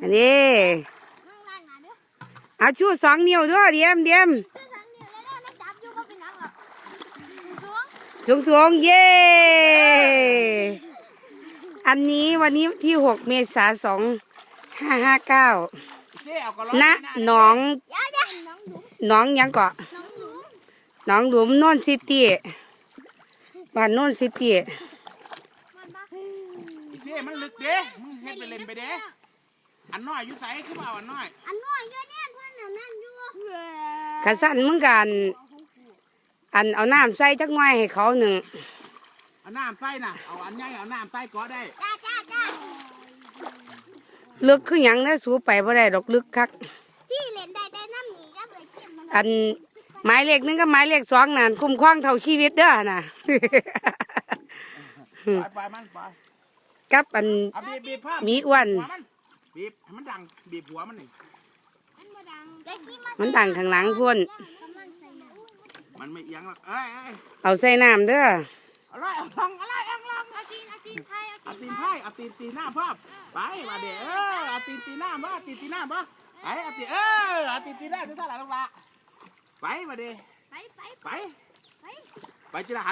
อันนี้นั่งล่างหนาเด้อเอาชูสองนิ้วด้วยเดียมเดียมชื่อทางเดียวแล้วได้จับอยู่ก็เป็นนังหรอกสูงสูงสูงๆเย้อันนี้วันนี้ที่หกเมษาสองห้าห้าเก้าเจ๊เอากระณหนองเดี๋ยวเดี๋ยวน้องหลุมหนองหยังเกาะน้องหลุมหนองหลุมโนนซิตี้บ้านโนนซิตี้มันมาเจ๊มันลึกเด้มึงเฮ็ดไปเล่นไปเด้ อันน้อยอยู่ไสคือเปล่าอันน้อยอันน้อยเยอะเนี่ยเพื่อนน่ะนั่งอยู่กระสันมึงกัน อันเอาน้ำใส่จักหน่อยให้เขาหนึ่งเอาน้ำใส่น่ะเอาอันใหญ่เอาน้ำใส่ก็ได้จ้าจ้าจ้าลึกคือหยังนะสูไปบ่ได้ดอกลึกคักที่เล่นได้แต่น้ำหนีก็ไปเก็บมันอันหมายเลขหนึงกับหมายเลขสองนั่นคุ้มครองเท่าชีวิตเด้อน่ะ ไปไปมันไปกับอัน เอาบีบบีบภาพมีอ้วน หัมัน บีบให้มันดังบีบหัวมันนี่มันมาดังเดี๋ยวขี้มามันดังข้างหลังพุ่นกำลังใส่น้ำมันไม่เอียงหรอกเอ้ยเอ้ยเอาใส่น้ำเด้ออะไรเอาลองอะไรเอาลองเอาตีนเอาตีนไทยเอาเอาตีตีนนไทไพ่ยเอาตีนตีหน้าภาพไปมาเดี๋ยวเออเอาตีนตีหน้ามาตีนตีหน้ามาไปเอาตีนเออเอาตีนตีหน้าจะท่าไหร่ลงละไปมาเดี๋ยวไปไปไปไปไปจีละ